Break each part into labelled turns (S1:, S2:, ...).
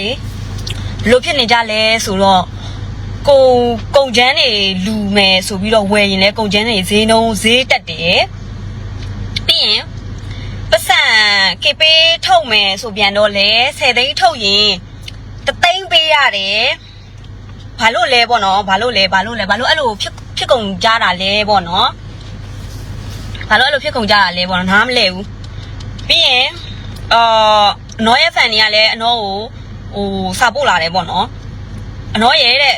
S1: လေဘလို့ဖြစ်နေကြလဲဆိုတော့ကုံကုံချမ်းတွေလူမယ်ဆိုပြီးတော့ဝယ်ရင်လဲကုံချမ်းတွေဈေးနှုန်းဈေးတက်တယ်ပြီးရင်ပတ်စံကေပေးထုတ်မယ်ဆိုပြန်တော့လေ10သိန်းထုတ်ရင်တသိန်းပေးရတယ်ဘာလို့လဲပေါ့နော်ဘာလို့လဲဘာလို့လဲဘာလို့အဲ့လိုဖြစ်ဖြစ်ကုန်ကြတာလဲပေါ့နော်ဘာလို့အဲ့လိုဖြစ်ကုန်ကြတာလဲပေါ့နော်နားမလဲဘူးပြီးရင်အာနော်ရဲ့ဖန်တွေကလည်းအနော်ကို ဟိုစာပို့လာတယ်ပေါ့နော်အနော်ရဲ့တဲ့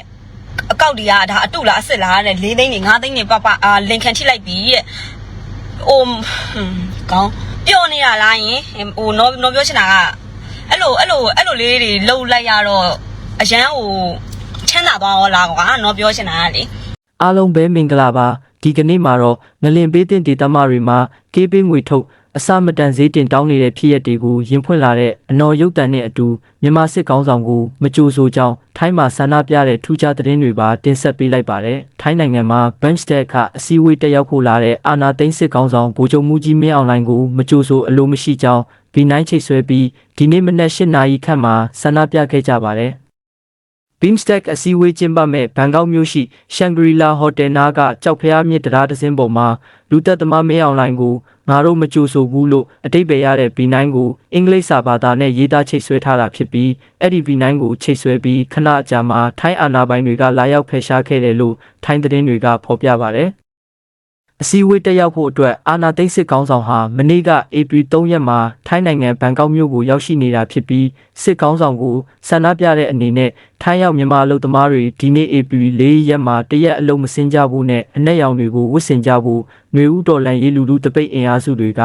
S1: အကောက်ဒီကဒါအတုလားအစ်စ်လားတဲ့၄သိန်းနေ၅သိန်းနေပပအာလင်ခံထိလိုက်ပြီတဲ့ဟိုဟွန်းကောင်းပြောနေရလားယင်ဟိုနော်နော်ပြောချင်တာကအဲ့လိုအဲ့လိုအဲ့လိုလေးတွေလှုပ်လိုက်ရတော့အရန်ဟိုချမ်းသာသွားရောလားကွာနော်ပြောချင်တာကလေ
S2: အားလုံးပဲမင်္ဂလာပါဒီကနေ့မှာတော့ငလင်ပေးတဲ့ဒေတာမတွေမှာကေးပေးငွေထုတ် အစမတန်ဈေးတင်တောင်းနေတဲ့ဖြစ်ရပ်တွေကိုရင်ဖွင့်လာတဲ့အနော်ရုပ်တံနဲ့အတူမြန်မာစစ်ကောင်းဆောင်ကိုမကြိုဆိုကြောင်းထိုင်းမှာဆန္ဒပြတဲ့ထူးခြားသတင်းတွေပါတင်ဆက်ပေးလိုက်ပါတယ်ထိုင်းနိုင်ငံမှာ Benchtek ကအစည်းအဝေးတက်ရောက်ဖို့လာတဲ့အာနာသိန်းစစ်ကောင်းဆောင်ဗိုလ်ချုပ်မူကြီးမင်းအောင်လှိုင်ကိုမကြိုဆိုအလိုမရှိကြောင်း B9 ချိတ်ဆွဲပြီးဒီနေ့မနက်၈နာရီခန့်မှာဆန္ဒပြခဲ့ကြပါတယ် Beamstack အစည်းအဝေးကျင်းပမဲ့ဘန်ကောက်မြို့ရှိ Shangri-La Hotel နားကကြောက်ဖျားမြစ်တရားတစ်စင်းပေါ်မှာလူသက်သမားမင်းအောင်လှိုင်ကိုငါတို့မကြိုဆိုဘူးလို့အတိတ်ပဲရတဲ့ B9 ကိုအင်္ဂလိပ်စာဘာသာနဲ့ရေးသားချိတ်ဆွဲထားတာဖြစ်ပြီးအဲ့ဒီ B9 ကိုချိတ်ဆွဲပြီးခဏအကြာမှာထိုင်းအာဏာပိုင်တွေကလာရောက်ဖယ်ရှားခဲ့တယ်လို့ထိုင်းသတင်းတွေကဖော်ပြပါတယ် အစည်းအဝေးတက်ရောက်ဖို့အတွက်အာနာသိန်းစစ်ကောင်းဆောင်ဟာမနေ့ကဧပြီ3ရက်မှာထိုင်းနိုင်ငံဘန်ကောက်မြို့ကိုရောက်ရှိနေတာဖြစ်ပြီးစစ်ကောင်းဆောင်ကိုဆန္ဒပြတဲ့အနေနဲ့ထိုင်းရောက်မြန်မာအလုပ်သမားတွေဒီနေ့ဧပြီ4ရက်မှာတရက်အလုံးမစင်းကြဘူးနဲ့အနက်ရောင်တွေကိုဝတ်ဆင်ကြဖို့ຫນွေဦးတော်လန်ရေးလူလူတပိတ်အင်အားစုတွေက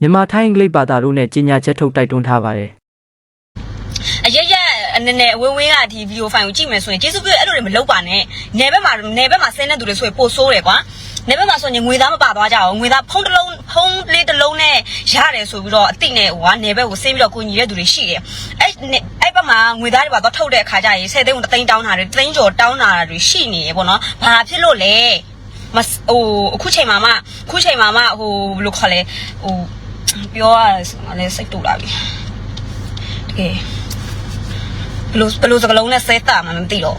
S2: မြန်မာထိုင်းအင်္ဂလိပ်ဘာသာတို့နဲ့ကြီးညာချက်ထုတ်တိုက်တွန်းထားပါတယ်
S1: အရရက်အနေနဲ့ဝင်းဝင်းကဒီဗီဒီယိုဖိုင်ကိုကြည့်မယ်ဆိုရင်ကျေးဇူးပြုအဲ့လိုတွေမလုပ်ပါနဲ့နယ်ဘက်မှာနယ်ဘက်မှာဆင်းတဲ့သူတွေဆိုရင်ပို့ဆိုးတယ်ကွာ နယ်ဘက်မှာဆိုရင်ငွေသားမပါသွားကြအောင်ငွေသားဖုံးတစ်လုံးဖုံးလေးတစ်လုံးနဲ့ရတယ်ဆိုပြီးတော့အတိနဲ့ဟိုကနယ်ဘက်ကိုဆင်းပြီးတော့ကိုညီတဲ့သူတွေရှိတယ်အဲ့အဲ့ဘက်မှာငွေသားတွေပါတော့ထုတ်တဲ့အခါကျရင်10သိန်းကို3သိန်းတောင်းတာတွေ3သိန်းကျော်တောင်းတာတွေရှိနေရပေါ့နော်ဘာဖြစ်လို့လဲမဟိုအခုချိန်မှာမှအခုချိန်မှာမှဟိုဘယ်လိုခေါ်လဲဟိုပြောရဆိုမှလည်းစိတ်တူလာပြီတကယ်ဘယ်လိုဘယ်လိုစကလုံးနဲ့ဆဲတာမှမသိတော့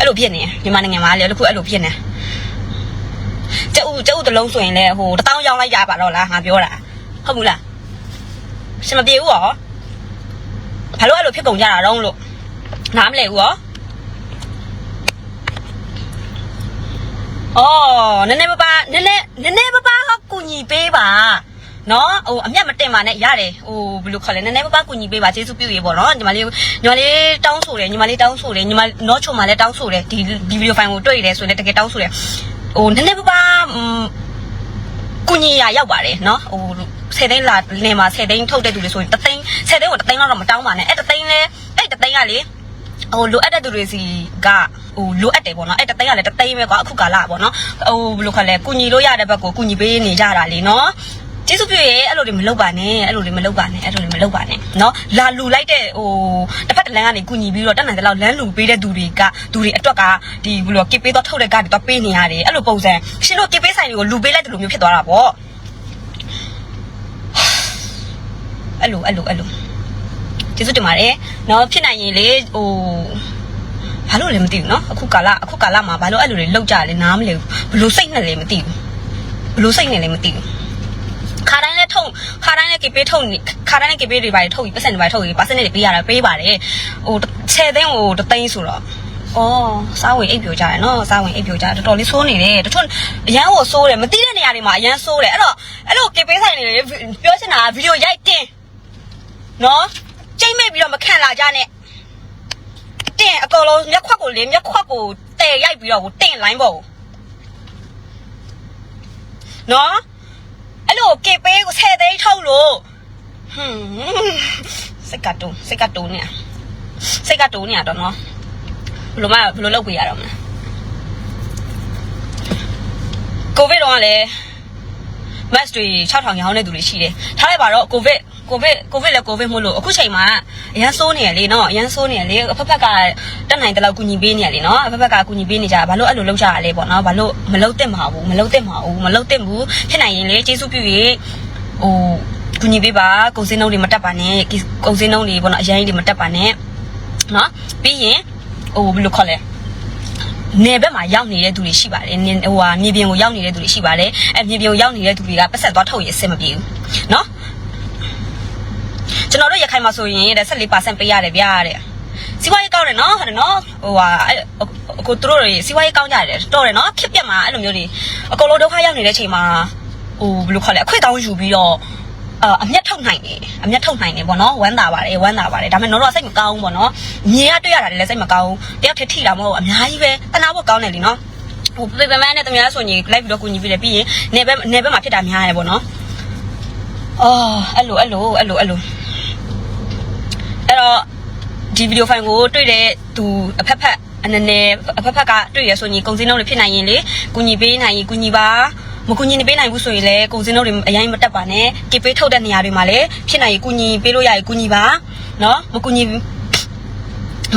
S1: အဲ့လိုဖြစ်နေမြန်မာနိုင်ငံမှာလေအခုအဲ့လိုဖြစ်နေကျုပ်ကျုပ်တလုံးဆိုရင်လေဟိုတထောင်ရောင်းလိုက်ရပါတော့လားငါပြောတာဟုတ်ဘူးလားရှင်မပြေဘူးရောဘာလို့အဲ့လိုဖြစ်ကုန်ကြတာတော့လို့နားမလဲဘူးရောအော်နည်းနည်းပါးပါနည်းနည်းနည်းနည်းပါးပါးကူညီပေးပါ နော်ဟိုအမျက်မတင်ပါနဲ့ရတယ်ဟိုဘယ်လိုခေါ်လဲနည်းနည်းပါးပါးကူညီပေးပါကျေးဇူးပြုရေပေါ့နော်ညီမလေးညီမလေးတောင်းဆိုတယ်ညီမလေးတောင်းဆိုတယ်ညီမနော်ချုံမလည်းတောင်းဆိုတယ်ဒီဒီဗီဒီယိုဖိုင်ကိုတွေ့ရတယ်ဆိုရင်တကယ်တောင်းဆိုတယ်ဟိုနည်းနည်းပါးပါးကူညီရရောက်ပါတယ်နော်ဟို10သိန်းလာနေမှာ10သိန်းထုတ်တဲ့သူတွေဆိုရင်3သိန်း10သိန်းကို3သိန်းလောက်တော့မတောင်းပါနဲ့အဲ့3သိန်းလဲအဲ့3သိန်းကလေဟိုလိုအပ်တဲ့သူတွေစီကဟိုလိုအပ်တယ်ပေါ့နော်အဲ့တသိန်းကလည်းတသိန်းပဲကွာအခုကာလပေါ့နော်ဟိုဘယ်လိုခေါ်လဲကုညီလို့ရတဲ့ဘက်ကိုကုညီပေးနေကြတာလေနော် ကျေးဇူးပြုရဲအဲ့လိုတွေမလုပ်ပါနဲ့အဲ့လိုတွေမလုပ်ပါနဲ့အဲ့လိုတွေမလုပ်ပါနဲ့နော်လာလူလိုက်တဲ့ဟိုတစ်ဖက်တစ်လမ်းကနေကုညီပြီးတော့တက်နိုင်တဲ့လောက်လမ်းလူပေးတဲ့သူတွေကသူတွေအတွက်ကဒီဘယ်လိုကစ်ပေးတော့ထုတ်တဲ့ကားတွေတော့ပေးနေရတယ်အဲ့လိုပုံစံရှင်တို့ကစ်ပေးဆိုင်တွေကိုလူပေးလိုက်တဲ့လိုမျိုးဖြစ်သွားတာပေါ့အဲ့လိုအဲ့လိုအဲ့လိုကျေးဇူးတင်ပါတယ်နော်ဖြစ်နိုင်ရင်လေဟို ဘာလို့လဲမသိဘူးเนาะအခုကာလအခုကာလမှာဘာလို့အဲ့လိုတွေလောက်ကြလဲနားမလဲဘူးဘလို့စိတ်နဲ့လဲမသိဘူးဘလို့စိတ်နဲ့လဲမသိဘူး ခါတိုင်းလဲထုံခါတိုင်းလဲကေပေးထုံခါတိုင်းလဲကေပေးတွေပါထုတ်ပြီးပတ်စံတွေပါထုတ်ပြီးပတ်စံတွေပေးရတာပေးပါတယ်ဟို10သိန်းဟိုတသိန်းဆိုတော့အော်စားဝင်အိပ်ပြိုကြတယ်နော်စားဝင်အိပ်ပြိုကြတော်တော်လေးဆိုးနေတယ်တချို့အရန်ကိုဆိုးတယ်မသိတဲ့နေရာတွေမှာအရန်ဆိုးတယ်အဲ့တော့အဲ့လိုကေပေးဆိုင်တွေပြောချင်တာဗီဒီယိုရိုက်တင်နော်ကြိတ်မိတ်ပြီးတော့မခံလာကြနဲ့တင်အကောင်လုံးမျက်ခွက်ကိုလေမျက်ခွက်ကိုတဲရိုက်ပြီးတော့ကိုတင်လိုင်းပေါ့နော် အဲ့လိုကေပေးကိုဆယ်သိန်းထုတ်လို့ဟွန်းစိတ်ကတုံးစိတ်ကတုံးနေစိတ်ကတုံးနေတော့နော်ဘယ်လိုမှဘယ်လိုလုပ်ပြရတော့မလဲကိုဗစ်တော့လည်းမတ်တွေ6000ရောင်းတဲ့သူတွေရှိတယ်ထားလိုက်ပါတော့ကိုဗစ် ကိုဗစ်ကိုဗစ်လည်းကိုဗစ်မို့လို့အခုချိန်မှာအရန်ဆိုးနေရလေနော်အရန်ဆိုးနေရလေအဖက်ဖက်ကတက်နိုင်တဲ့လောက်ကူညီပေးနေရလေနော်အဖက်ဖက်ကကူညီပေးနေကြဘာလို့အဲ့လိုလုပ်ကြရလဲပေါ့နော်ဘာလို့မလုပ်သင့်မှာဘူးမလုပ်သင့်မှာဘူးမလုပ်သင့်ဘူးဖြစ်နိုင်ရင်လေကျေးဇူးပြုရေဟိုကူညီပေးပါကုန်စင်းနှုံးတွေမတက်ပါနဲ့ကုန်စင်းနှုံးတွေပေါ့နော်အရင်ကြီးတွေမတက်ပါနဲ့နော်ပြီးရင်ဟိုဘယ်လိုခေါ်လဲနေဘက်မှာရောက်နေတဲ့သူတွေရှိပါတယ်နေဟိုဟာမြေပြင်ကိုရောက်နေတဲ့သူတွေရှိပါတယ်အဲမြေပြင်ကိုရောက်နေတဲ့သူတွေကပတ်ဆက်သွားထုတ်ရအဆင်မပြေဘူးနော် ကျွန်တော်တို့ရခိုင်မှာဆိုရင်တဲ့14%ပေးရတယ်ဗျာတဲ့စီးပွားရေးကောင်းတယ်နော်ဟုတ်တယ်နော်ဟိုဟာအခုသူတို့တွေစီးပွားရေးကောင်းကြတယ်တော်တယ်နော်ခက်ပြက်မှာအဲ့လိုမျိုးတွေအကုန်လုံးဒုက္ခရောက်နေတဲ့ချိန်မှာဟိုဘယ်လိုခေါ်လဲအခွင့်တောင်းယူပြီးတော့အာအမျက်ထုတ်နိုင်တယ်အမျက်ထုတ်နိုင်တယ်ပေါ့နော်ဝမ်းသာပါတယ်ဝမ်းသာပါတယ်ဒါပေမဲ့တော့တော့စိတ်မကောင်းဘူးပေါ့နော်မြင်ရတွေ့ရတာလည်းစိတ်မကောင်းဘူးတယောက်တည်းထိတာမဟုတ်ဘူးအများကြီးပဲတနာဖို့ကောင်းတယ်လीနော်ဟိုပေပမန်းနဲ့တမန်ဆိုရင် live ပြီးတော့ကိုညီပြီးတယ်ပြီးရင်နေဘက်နေဘက်မှာဖြစ်တာများတယ်ပေါ့နော်အော်အဲ့လိုအဲ့လိုအဲ့လိုအဲ့လိုအဲ့ တော့ဒီဗီဒီယိုဖိုင်ကိုတွေ့တဲ့သူအဖက်ဖက်အနေနဲ့အဖက်ဖက်ကတွေ့ရဆိုရင်ကုံစင်းလုံးတွေဖြစ်နိုင်ရင်လေကုညီပေးနိုင်ရင်ကုညီပါမကူညီနေပေးနိုင်ဘူးဆိုရင်လည်းကုန်စင်းတို့တွေအရင်မတက်ပါနဲ့ကေပေးထုတ်တဲ့နေရာတွေမှာလည်းဖြစ်နိုင်ရင်ကူညီပေးလို့ရရင်ကူညီပါနော်မကူညီ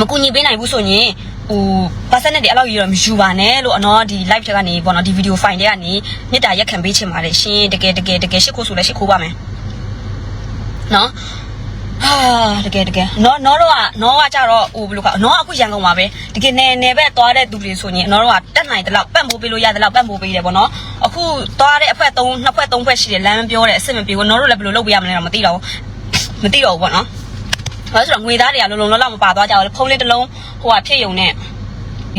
S1: မကူညီပေးနိုင်ဘူးဆိုရင်ဟို percent တွေအဲ့လောက်ရတော့မယူပါနဲ့လို့အနော်ဒီ live တွေကနေပေါ့နော်ဒီ video file တွေကနေမေတ္တာရက်ခံပေးချင်ပါတယ်ရှင်တကယ်တကယ်တကယ်ရှစ်ခိုးဆိုလည်းရှစ်ခိုးပါမယ်နော် ဟာတကယ်တကယ်နော်နော်တော့ကနော်ကကြတော့ဟိုဘယ်လိုကနော်ကအခုရန်ကုန်ပါပဲတကယ်နယ်နယ်ဘက်သွားတဲ့သူတွေဆိုရင်နော်တော့ကတက်နိုင်တယ်လို့ပတ်မိုးပေးလို့ရတယ်လို့ပတ်မိုးပေးတယ်ပေါ့နော်အခုသွားတဲ့အဖက်3နှစ်ဖက်3ဖက်ရှိတယ်လမ်းမပြောတဲ့အစ်စ်မပြေဘူးနော်တို့လည်းဘယ်လိုလုပ်ပေးရမလဲတော့မသိတော့ဘူးမသိတော့ဘူးပေါ့နော်ဘာလို့ဆိုတော့ငွေသားတွေကလုံးလုံးလောက်မပါသွားကြဘူးဖုန်းလေးတစ်လုံးဟိုကဖြစ်ယုံနဲ့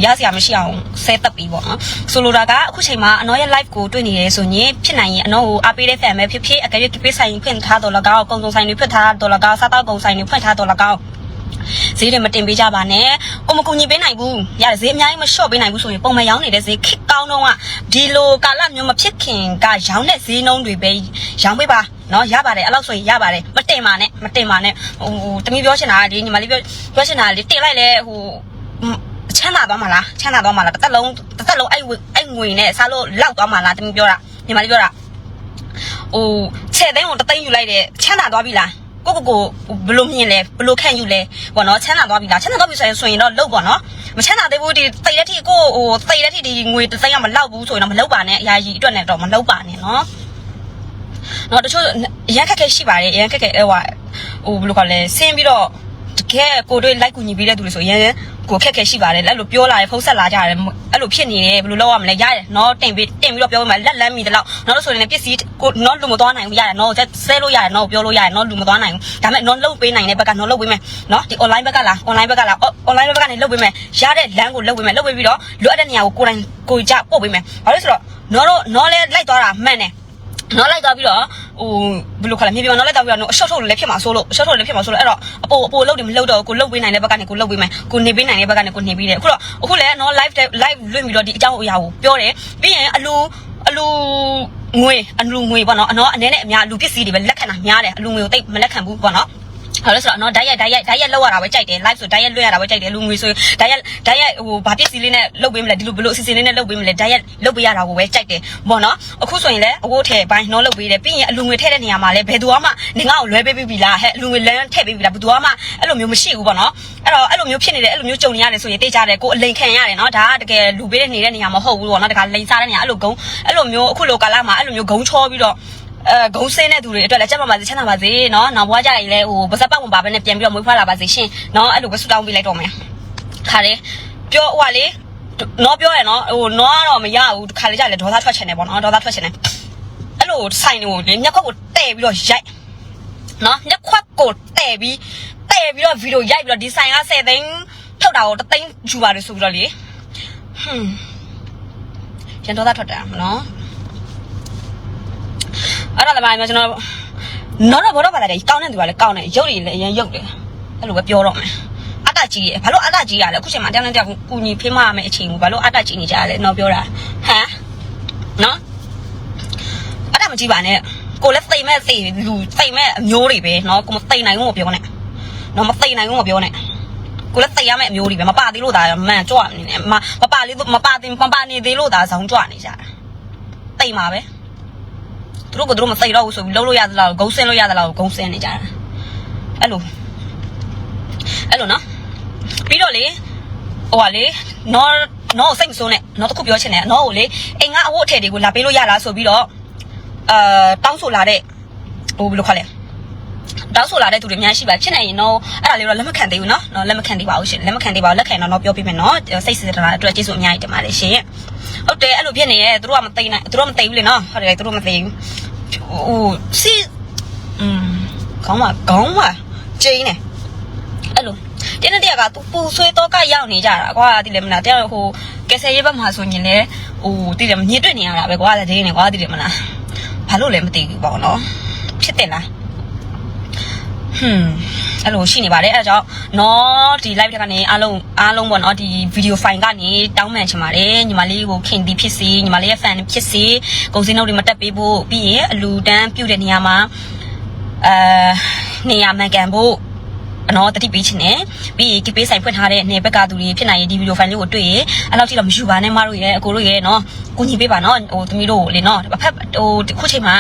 S1: ရစရာမရှိအောင်ဆဲတက်ပြီးပေါ့နော်ဆိုလိုတာကအခုချိန်မှာအနော်ရဲ့ live ကိုတွေ့နေရဲဆိုရင်ဖြစ်နိုင်ရင်အနော်ကိုအားပေးတဲ့ fan ပဲဖြစ်ဖြစ်အကယ်၍ကိဆိုင်ဖွင့်ထားတော့လကောက်ကုံစုံဆိုင်တွေဖွင့်ထားတော့လကောက်စားတော့ကုံဆိုင်တွေဖွင့်ထားတော့လကောက်ဈေးတွေမတင်ပေးကြပါနဲ့။ကိုမကူညီပေးနိုင်ဘူး။ရတယ်ဈေးအများကြီးမလျှော့ပေးနိုင်ဘူးဆိုရင်ပုံမှန်ရောင်းနေတဲ့ဈေးခစ်ကောင်းတော့ကဒီလိုကာလမျိုးမဖြစ်ခင်ကရောင်းတဲ့ဈေးနှုန်းတွေပဲရောင်းပေးပါနော်ရပါတယ်အဲ့လောက်ဆိုရင်ရပါတယ်မတင်ပါနဲ့မတင်ပါနဲ့ဟိုဟိုတမီးပြောချင်တာကဒီညီမလေးပြောပြောချင်တာလေတင်လိုက်လဲဟို ချမ်းသာသွားမှာလားချမ်းသာသွားမှာလားတစ်သက်လုံးတစ်သက်လုံးအဲ့အဲ့ငွေနဲ့စားလို့လောက်သွားမှာလားတမီးပြောတာညီမလေးပြောတာဟိုခြေသိန်းကိုတသိန်းယူလိုက်တယ်ချမ်းသာသွားပြီလားကိုကိုကိုဘလို့မြင်လဲဘလို့ခန့်ယူလဲပေါ့နော်ချမ်းသာသွားပြီလားချမ်းသာသွားပြီဆိုရင်ဆိုရင်တော့လုတ်ပေါ့နော်မချမ်းသာသေးဘူးဒီတိတ်တဲ့ထိကိုဟိုတိတ်တဲ့ထိဒီငွေတစ်သိန်းကမလောက်ဘူးဆိုရင်တော့မလောက်ပါနဲ့အရာကြီးအတွက်နဲ့တော့မလောက်ပါနဲ့နော်နော်တချို့ရန်ခက်ခဲရှိပါတယ်ရန်ခက်ခဲဟိုဟာဟိုဘယ်လိုခေါ်လဲဆင်းပြီးတော့ တကယ်ကိုတို့လိုက်ကူညီပေးတဲ့သူတွေဆိုရန်ကိုခက်ခဲရှိပါတယ်အဲ့လိုပြောလာတယ်ဖုန်းဆက်လာကြတယ်အဲ့လိုဖြစ်နေတယ်ဘယ်လိုလုပ်ရမလဲရတယ်နော်တင်ပြီးတင်ပြီးတော့ပြောမှလက်လန်းမိတယ်လို့နော်လို့ဆိုရင်လည်းပစ္စည်းကိုနော်လူမသွားနိုင်ဘူးရတယ်နော်ဆဲလို့ရတယ်နော်ပြောလို့ရတယ်နော်လူမသွားနိုင်ဘူးဒါပေမဲ့နော်လုတ်ပေးနိုင်တဲ့ဘက်ကနော်လုတ်ပေးမယ်နော်ဒီ online ဘက်ကလား online ဘက်ကလား online ဘက်ကနေလုတ်ပေးမယ်ရတဲ့လမ်းကိုလုတ်ပေးမယ်လုတ်ပေးပြီးတော့လိုအပ်တဲ့နေရာကိုကိုယ်တိုင်ကိုကြပို့ပေးမယ်ဘာလို့ဆိုတော့နော်တော့နော်လဲလိုက်သွားတာမှန်တယ် နော်လိုက်သွားပြီးတော့ဟိုဘယ်လိုခါလဲမြေပြင်မှာနော်လိုက်သွားပြီးတော့အရှော့ထုတ်လည်းဖြစ်မှာဆိုလို့အရှော့ထုတ်လည်းဖြစ်မှာဆိုလို့အဲ့တော့အပိုအပိုလုတ်တယ်မလုတ်တော့ကိုလုတ်ပေးနိုင်တဲ့ဘက်ကနေကိုလုတ်ပေးမယ်ကိုနေပေးနိုင်တဲ့ဘက်ကနေကိုနေပေးတယ်အခုတော့အခုလည်းနော် live live လွှင့်ပြီးတော့ဒီအကြောင်းအရာကိုပြောတယ်ပြီးရင်အလူအလူငွေအလူငွေပေါ့နော်အနော်အနေနဲ့အများအလူပစ္စည်းတွေပဲလက်ခံတာများတယ်အလူငွေကိုတိတ်မလက်ခံဘူးပေါ့နော် ဟုတ်လို့ဆိုတော့နော်ဓာတ်ရိုက်ဓာတ်ရိုက်ဓာတ်ရိုက်လောက်ရတာပဲကြိုက်တယ် live ဆိုဓာတ်ရိုက်လွှင့်ရတာပဲကြိုက်တယ်လူငွေဆိုဓာတ်ရိုက်ဓာတ်ရိုက်ဟိုဘာပစ္စည်းလေးနဲ့လုတ်ပေးမလဲဒီလိုဘလို့အစီအစဉ်လေးနဲ့လုတ်ပေးမလဲဓာတ်ရိုက်လုတ်ပေးရတာကိုပဲကြိုက်တယ်ပေါ့နော်အခုဆိုရင်လည်းအဝတ်ထည်ပိုင်းနော်လုတ်ပေးတယ်ပြီးရင်အလူငွေထည့်တဲ့နေရာမှာလည်းဘယ်သူမှနေငါ့ကိုလွဲပေးပြီးပြီလားဟဲ့အလူငွေလမ်းထည့်ပေးပြီလားဘယ်သူမှအဲ့လိုမျိုးမရှိဘူးပေါ့နော်အဲ့တော့အဲ့လိုမျိုးဖြစ်နေတယ်အဲ့လိုမျိုးကြုံနေရတယ်ဆိုရင်တိတ်ကြတယ်ကိုအလိန်ခံရတယ်နော်ဒါကတကယ်လူပေးတဲ့နေတဲ့နေရာမဟုတ်ဘူးပေါ့နော်တခါလိန်စားတဲ့နေရာအဲ့လိုဂုံအဲ့လိုမျိုးအခုလိုကာလမှာအဲ့လိုမျိုးဂုံချောပြီးတော့ အဲဂုံးဆင်းတဲ့သူတွေအတွက်လည်းကျမပါစေချမ်းသာပါစေနော်နောက်ဘွားကြရင်လည်းဟိုပါဇက်ပတ်ဝင်ပါပဲနဲ့ပြန်ပြီးတော့မွေးဖွားလာပါစေရှင်နော်အဲ့လိုပဲဆုတောင်းပေးလိုက်တော့မယ်ခါတယ်ပြောဟိုကလေနော်ပြောရနော်ဟိုနော်ကတော့မရဘူးခါလေကြလည်းဒေါသထွက်ချင်တယ်ပေါ့နော်ဒေါသထွက်ချင်တယ်အဲ့လိုဆိုင်ကိုမျက်ခွက်ကိုတဲ့ပြီးတော့ရိုက်နော်မျက်ခွက်ကိုတဲ့ပြီးတဲ့ပြီးတော့ဗီဒီယိုရိုက်ပြီးတော့ဒီဆိုင်က10သိန်းထုတ်တာကို3သိန်းယူပါတယ်ဆိုပြီးတော့လေဟွန်းရန်ဒေါသထွက်တာနော် အဲ့ဒါလည်းမကျွန်တော်နော်တော့ဘောတော့ပါလာတယ်ကောင်းတဲ့သူကလည်းကောင်းတယ်ရုပ်တွေလည်းအရင်ရုပ်တယ်အဲ့လိုပဲပြောတော့မယ်အတကြီးရဘာလို့အတကြီးရလဲအခုချိန်မှာတယောက်နဲ့တယောက်ကူညီဖေးမရမယ့်အချိန်ကိုဘာလို့အတကြီးနေကြရလဲတော့ပြောတာဟမ်နော်အတမကြီးပါနဲ့ကိုလည်းသိမဲ့သိလူသိမဲ့အမျိုးတွေပဲနော်ကိုမသိနိုင်ဘူးမပြောနဲ့နော်မသိနိုင်ဘူးမပြောနဲ့ကိုလည်းသိရမယ့်အမျိုးတွေပဲမပါသေးလို့ဒါမှန်ကြွနေတယ်မမပါလေးမပါသေးမပါနေသေးလို့ဒါဆောင်းကြွနေကြတာသိမှာပဲ သူတို့ကသူတို့မသိတော့ဘူးဆိုပြီးလှုပ်လို့ရသလားဂုံးဆင်းလို့ရသလားဂုံးဆင်းနေကြတာအဲ့လိုအဲ့လိုနော်ပြီးတော့လေဟိုကလေနော်နော်စိတ်မဆိုးနဲ့နော်တခုပြောချင်တယ်နော်ကိုလေအိမ်ကအဝတ်အထည်တွေကိုလာပေးလို့ရလားဆိုပြီးတော့အာတောင်းဆိုလာတဲ့ဟိုဘယ်လိုခေါ်လဲတောက်ဆိုလာတဲ့သူတွေအများကြီးရှိပါဖြစ်နိုင်ရင်တော့အဲ့ဒါလေးတော့လက်မခံသေးဘူးနော်နော်လက်မခံသေးပါဘူးရှင်လက်မခံသေးပါဘူးလက်ခံတော့တော့ပြောပြမယ်နော်စိတ်စစ်တနာအတွက်ကျေးဇူးအများကြီးတင်ပါတယ်ရှင်ဟုတ်တယ်အဲ့လိုဖြစ်နေရဲ့သူတို့ကမသိနိုင်သူတို့မသိဘူးလေနော်ဟုတ်တယ်သူတို့မသိဘူး ဟိုစီอืมခေါင်းမခေါင်းမကျင်းနေအဲ့လိုတင်းတဲ့တက်ကသူပူဆွေးတော့ကရောက်နေကြတာကွာတိတယ်မလားတဲ့ဟိုကယ်ဆယ်ရေးဘက်မှာဆိုရင်လည်းဟိုတိတယ်ညစ်တွေ့နေရတာပဲကွာတဲ့နေကွာတိတယ်မလားဘာလို့လဲမသိဘူးပေါ့နော်ဖြစ်တယ်လားဟွန်း အဲ့လိုရှိနေပါတယ်အဲ့ဒါကြောင့်နော်ဒီ live တက်ကနေအားလုံးအားလုံးပေါ့နော်ဒီ video file ကနေတောင်းပန်ချင်ပါတယ်ညီမလေးကိုခင်ဒီဖြစ်စီညီမလေးရဲ့ fan ဖြစ်စီကုန်စည်နှုတ်တွေမတက်ပေးဖို့ပြီးရင်အလူတန်းပြုတ်တဲ့နေရာမှာအဲနေရာမှန်ကန်ဖို့အနော်တတိပေးချင်တယ်ပြီးရင်ကိပေးဆိုင်ဖွင့်ထားတဲ့နေဘက်ကသူတွေဖြစ်နိုင်ရင်ဒီ video file လေးကိုတွေ့ရင်အဲ့လောက်ထိတော့မယူပါနဲ့မတို့ရဲ့အကိုတို့ရဲ့နော်ကိုညီပေးပါနော်ဟိုသမီးတို့လေနော်တစ်ဖက်ဟိုခုချိန်မှာ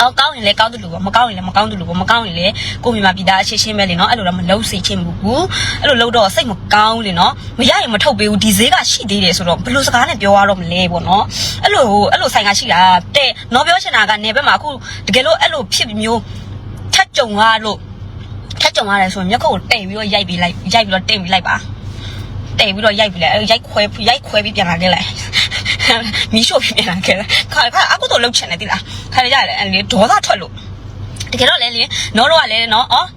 S1: ကောင်းကောင်းရင်လည်းကောင်းတယ်လို့ပေါ့မကောင်းရင်လည်းမကောင်းတယ်လို့ပေါ့မကောင်းရင်လည်းကိုမိမပြည်သားအချင်းချင်းပဲလေနော်အဲ့လိုတော့မလုံးစေချင်ဘူးအဲ့လိုလုံးတော့စိတ်မကောင်းလေနော်မရရင်မထုတ်ပေးဘူးဒီဈေးကရှိသေးတယ်ဆိုတော့ဘယ်လိုစကားနဲ့ပြောရတော့မလဲပေါ့နော်အဲ့လိုအဲ့လိုဆိုင်ကရှိတာတဲ့နော်ပြောချင်တာကနေဘက်မှာအခုတကယ်လို့အဲ့လိုဖြစ်မျိုးထက်ကြုံရလို့ထက်ကြုံရတယ်ဆိုရင်မျက်ခုတ်ကိုတိတ်ပြီးတော့ရိုက်ပြီးလိုက်ရိုက်ပြီးတော့တင်ပြီးလိုက်ပါတိတ်ပြီးတော့ရိုက်ပြီးလိုက်ရိုက်ခွဲရိုက်ခွဲပြီးပြန်လာခဲ့လိုက် မီးရှို့ပြီးပြန်လာခဲ့လိုက်ခါခါအခုတော့လှုပ်ချင်တယ်တိလားခါရကြတယ်အဲ့လေဒေါသထွက်လို့တကယ်တော့လေလေနော်တော့ကလည်းနော်အော်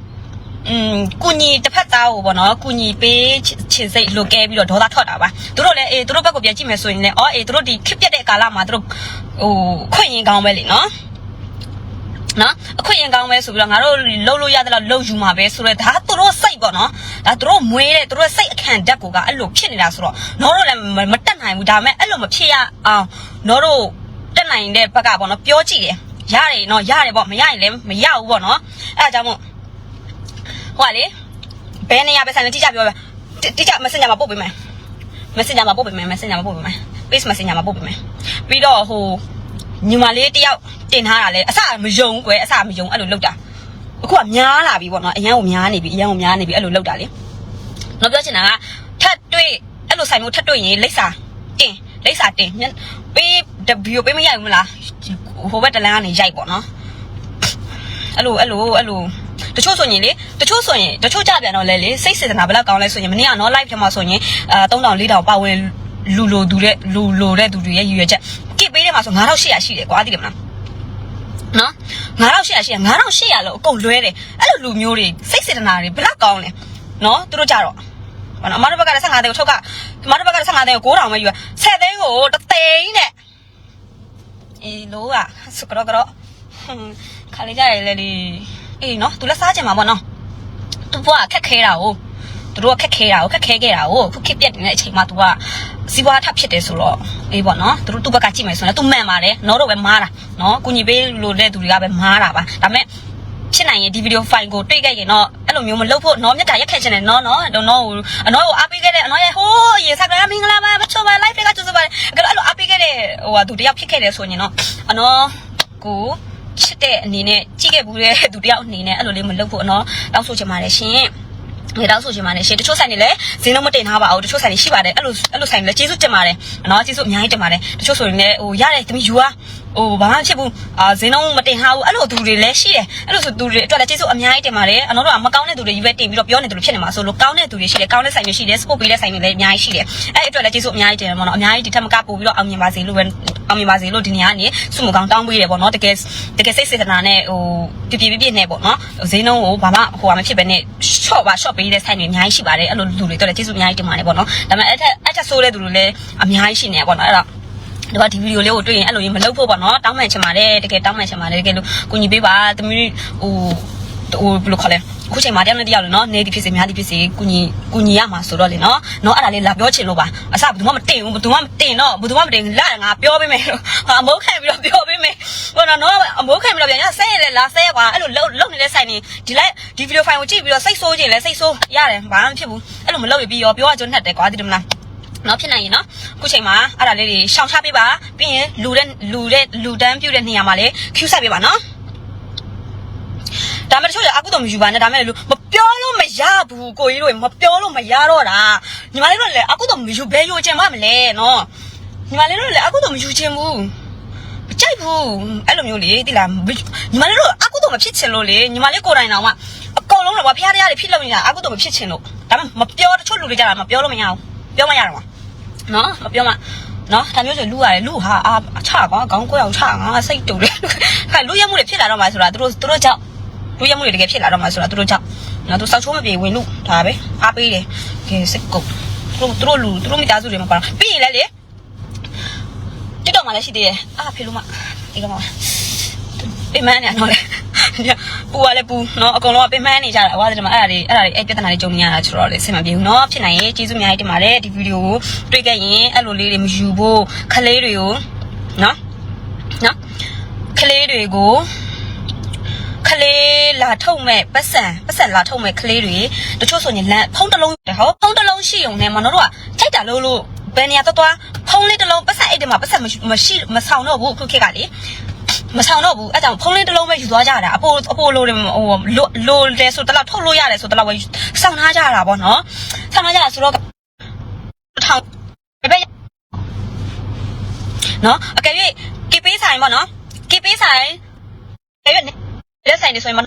S1: อืมကုညီတစ်ဖက်သားကိုပေါ့နော်ကုညီပေးချင်စိတ်လွတ်ကဲပြီးတော့ဒေါသထွက်တာပါသူတို့လည်းအေးသူတို့ဘက်ကိုပြန်ကြည့်မယ်ဆိုရင်လည်းအော်အေးသူတို့ဒီခစ်ပြက်တဲ့ကာလမှာသူတို့ဟိုခွင့်ရင်ကောင်းပဲလေနော် နော်အခွင့်အရေးကောင်းပဲဆိုပြီးတော့ငါတို့လှုပ်လို့ရတဲ့လောက်လှုပ်ယူမှာပဲဆိုတော့ဒါသူတို့စိတ်ပေါ့နော်ဒါသူတို့မွေးတဲ့သူတို့စိတ်အခန့်ဓာတ်ကိုကအဲ့လိုဖြစ်နေတာဆိုတော့နော်တို့လည်းမတက်နိုင်ဘူးဒါပေမဲ့အဲ့လိုမဖြစ်ရအောင်နော်တို့တက်နိုင်တဲ့ဘက်ကပေါ့နော်ပြောကြည့်တယ်ရတယ်နော်ရတယ်ပေါ့မရရင်လည်းမရဘူးပေါ့နော်အဲ့ဒါကြောင့်မို့ဟိုကလေဘယ်နေရာပဲဆိုင်လဲတိကျပြောပဲတိကျ messenger မှာပို့ပေးမယ် messenger မှာပို့ပေးမယ် messenger မှာပို့ပေးမယ် face messenger မှာပို့ပေးမယ်ပြီးတော့ဟိုညီမလေးတယောက် တင်ထားတာလဲအစမယုံကွယ်အစမယုံအဲ့လိုလုပ်တာအခုကများလာပြီပေါ့နော်အရန်ကိုများနေပြီအရန်ကိုများနေပြီအဲ့လိုလုပ်တာလေတော့ပြောချင်တာကထပ်တွေ့အဲ့လိုဆိုင်မျိုးထပ်တွေ့ရင်လိပ်စာတင်လိပ်စာတင်ညပေးဗီဒီယိုပေးမရဘူးမလားဟိုဘက်တလန်းကနေရိုက်ပေါ့နော်အဲ့လိုအဲ့လိုအဲ့လိုတချို့ဆိုရင်လေတချို့ဆိုရင်တချို့ကြပြန်တော့လေလေစိတ်စေတနာဘယ်လောက်ကောင်းလဲဆိုရင်မနေ့ကနော် live ထဲမှာဆိုရင်အာ3000 4000ပါဝင်လူလိုသူတဲ့လူလိုတဲ့သူတွေရဲ့ရည်ရွယ်ချက်ကိပေးတယ်မှာဆို9800ရှိတယ်ကွာသိတယ်မလား နော်9800ရှိတယ်9800လို့အကုန်လွဲတယ်အဲ့လိုလူမျိုးတွေစိတ်စေတနာတွေဘယ်လောက်ကောင်းလဲနော်သူတို့ကြတော့ဘာနော်အမတို့ဘက်ကလည်း15သိန်းကိုထုတ်ကအမတို့ဘက်ကလည်း15သိန်းကို9000ပဲယူရ10သိန်းကိုတသိန်းနဲ့အေးလို့อ่ะစကတော့ကတော့ခါလေးကြရလေလေအေးနော်သူလည်းစားကြမှာပေါ့နော်သူဘွားခက်ခဲတာ哦သူတို့ကခက်ခဲတာကိုခက်ခဲခဲ့တာကိုခုခစ်ပြက်နေတဲ့အချိန်မှာ तू က စီးပွားထပ်ဖြစ်တယ်ဆိုတော့အေးပေါ့နော်သူတို့သူ့ဘက်ကကြည့်မယ်ဆိုရင် तू မှန်ပါတယ်နော်တော့ပဲမားတာနော်ကုညီပေးလို့တဲ့သူတွေကပဲမားတာပါဒါပေမဲ့ဖြစ်နိုင်ရင်ဒီဗီဒီယိုဖိုင်ကိုတွေ့ခဲ့ရင်တော့အဲ့လိုမျိုးမလုပ်ဖို့နော်မြတ်တာရက်ခဲ့ချင်တယ်နော်နော်တော့နော်အနော်ကိုအားပေးခဲ့တဲ့အနော်ရဲ့ဟိုးရေစကရမင်္ဂလာပါမချိုပါ live တွေကကျူစပါတယ်အဲ့လိုအားပေးခဲ့တဲ့ဟိုဟာသူတယောက်ဖြစ်ခဲ့တယ်ဆိုရင်တော့အနော်ကိုချစ်တဲ့အနေနဲ့ကြည့်ခဲ့ဘူးတဲ့သူတယောက်အနေနဲ့အဲ့လိုလေးမလုပ်ဖို့အနော်တောင်းဆိုချင်ပါတယ်ရှင် ဒီတော့ဆိုချင်ပါတယ်ရှင်တချို့ဆိုင်တွေလည်းဈေးနှုန်းမတင်ထားပါဘူးတချို့ဆိုင်တွေရှိပါတယ်အဲ့လိုအဲ့လိုဆိုင်တွေလည်းကျေးဇူးတင်ပါတယ်နော်ကျေးဇူးအများကြီးတင်ပါတယ်တချို့ဆိုရင်လည်းဟိုရတယ်တမီယူအား ဟိုဘာမှဖြစ်ဘူးအာဈေးနှုန်းမတင်ထားဘူးအဲ့လိုသူတွေလည်းရှိတယ်အဲ့လိုဆိုသူတွေအတွက်လည်းကျေးဇူးအများကြီးတင်ပါတယ်အနော်တို့ကမကောင်းတဲ့သူတွေယူပဲတင်ပြီးတော့ပြောနေသူတွေဖြစ်နေမှာဆိုလို့ကောင်းတဲ့သူတွေရှိတယ်ကောင်းတဲ့ဆိုင်တွေရှိတယ်စပို့ပေးတဲ့ဆိုင်တွေလည်းအများကြီးရှိတယ်အဲ့အတွက်လည်းကျေးဇူးအများကြီးတင်တယ်ပေါ့နော်အများကြီးဒီထက်မကပို့ပြီးတော့အောင်မြင်ပါစေလို့ပဲအောင်မြင်ပါစေလို့ဒီနေရာကနေစုမကောင်းတောင်းပေးတယ်ပေါ့နော်တကယ်တကယ်စိတ်စေတနာနဲ့ဟိုပြပြပြပြနဲ့ပေါ့နော်ဈေးနှုန်းကိုဘာမှဟိုဟာမဖြစ်ပဲနဲ့ short ပါ short ပေးတဲ့ဆိုင်တွေအများကြီးရှိပါတယ်အဲ့လိုလူတွေတော့လည်းကျေးဇူးအများကြီးတင်ပါတယ်ပေါ့နော်ဒါပေမဲ့အဲ့ထက်အဲ့ထက်ဆိုးတဲ့သူတွေလည်းအများကြီးရှိနေရပေါ့နော်အဲ့တော့ ဒီကဒီဗီဒီယိုလေးကိုတွေ့ရင်အဲ့လိုကြီးမလုပ်ဖို့ပေါ့နော်တောင်းပန်ချင်ပါတယ်တကယ်တောင်းပန်ချင်ပါတယ်တကယ်လို့ကိုညီပေးပါသမီးဟိုဟိုဘယ်လိုခေါ်လဲအခုချိန်မှာတယောက်နဲ့တယောက်လေနော်နေဒီဖြစ်စေများဒီဖြစ်စေကိုညီကိုညီရမှာဆိုတော့လေနော်နော်အဲ့ဒါလေးလာပြောချင်လို့ပါအစဘယ်သူမှမတင်ဘူးဘယ်သူမှမတင်တော့ဘယ်သူမှမတင်လာငါပြောပေးမယ်လို့ဟာအမိုးခံပြီးတော့ပြောပေးမယ်ဟိုတော့နော်အမိုးခံပြီးတော့ပြန်ရဆဲရလေလာဆဲရကွာအဲ့လိုလုံလုံနေတဲ့ဆိုင်နေဒီလိုက်ဒီဗီဒီယိုဖိုင်ကိုကြည့်ပြီးတော့စိတ်ဆိုးခြင်းလဲစိတ်ဆိုးရတယ်ဘာမှမဖြစ်ဘူးအဲ့လိုမလုပ်ရပြီးရောပြောရကြွနှက်တယ်ကွာဒီလိုမလား နော်ဖြစ်နိုင်ရင်နော်အခုချိန်မှာအဲ့ဒါလေးတွေရှောင်ချပေးပါပြီးရင်လူတဲ့လူတဲ့လူတန်းပြုတ်တဲ့နေရာမှာလေ queue ဆက်ပေးပါနော်ဒါမှမဟုတ်အခုတော့မယူပါနဲ့ဒါမှမဟုတ်မပြောလို့မရဘူးကိုကြီးတို့မပြောလို့မရတော့တာညီမလေးတို့လည်းအခုတော့မယူဘဲယူချင်မှမလဲနော်ညီမလေးတို့လည်းအခုတော့မယူချင်ဘူးမကြိုက်ဘူးအဲ့လိုမျိုးလေတိလားညီမလေးတို့အကုသို့မဖြစ်ချင်လို့လေညီမလေးကိုယ်တိုင်တော့မှအကုန်လုံးတော့ဖျားတရားတွေဖြစ်လို့နေတာအကုသို့မဖြစ်ချင်လို့ဒါပေမဲ့မပြောတချို့လူတွေကြတာမပြောလို့မရဘူးပြောမရတော့မှာ နော်မပြောမှနော်ဒါမျိုးဆိုလူရတယ်လူဟာအာချကွာခေါင်းကိုယ်အောင်ချငါစိတ်တူတယ်ခါလူရမှုတွေဖြစ်လာတော့မှဆိုတာသူတို့သူတို့ကြောင့်လူရမှုတွေတကယ်ဖြစ်လာတော့မှဆိုတာသူတို့ကြောင့်နော်သူစောက်ချိုးမပြေဝင်လို့ဒါပဲအားပေးတယ်ကဲစိတ်ကုတ်သူတို့သူတို့လူသူတို့မိသားစုတွေမှာပါတော့ပြီးရင်လည်းလေတက်တော့မှလည်းရှိသေးတယ်အာဖေလို့မဒီကောင်မပင်မနေရတော့လေ ပူကလည်းပူနော်အကုန်လုံးကပင်ပန်းနေကြတာဝါသတမအဲ့ဒါတွေအဲ့ဒါတွေအဲ့ပြဿနာတွေကြုံနေရတာဆိုတော့လေအဆင်မပြေဘူးနော်ဖြစ်နိုင်ရင်ကျေးဇူးအများကြီးတင်ပါတယ်ဒီဗီဒီယိုကိုတွေ့ခဲ့ရင်အဲ့လိုလေးတွေမယူဖို့ခလေးတွေကိုနော်နော်ခလေးတွေကိုခလေးလာထုတ်မဲ့ပတ်စံပတ်စံလာထုတ်မဲ့ခလေးတွေတချို့ဆိုရင်လမ်းဖုံးတစ်လုံးဟောဖုံးတစ်လုံးရှိုံနဲ့မနော်တို့ကကြိုက်တာလို့လို့ဘယ်နေရာတော့တော့ဖုံးလေးတစ်လုံးပတ်စံအဲ့ဒီမှာပတ်စံမရှိမဆောင်တော့ဘူးခုခေတ်ကလေ မဆောင်တော့ဘူးအဲကြောင့်ဖုံးလေးတစ်လုံးပဲယူသွားကြတာအပိုအပိုလိုတွေဟိုလိုလိုလဲဆိုတော့ထုတ်လို့ရတယ်ဆိုတော့ပဲဆောင်ထားကြတာပေါ့နော်ဆောင်ထားကြတာဆိုတော့ထောင်ဘယ်နော်အကယ်၍ကေပေးဆိုင်ပေါ့နော်ကေပေးဆိုင်ကဲရွက်လက်ဆိုင်နေဆိုရင်မ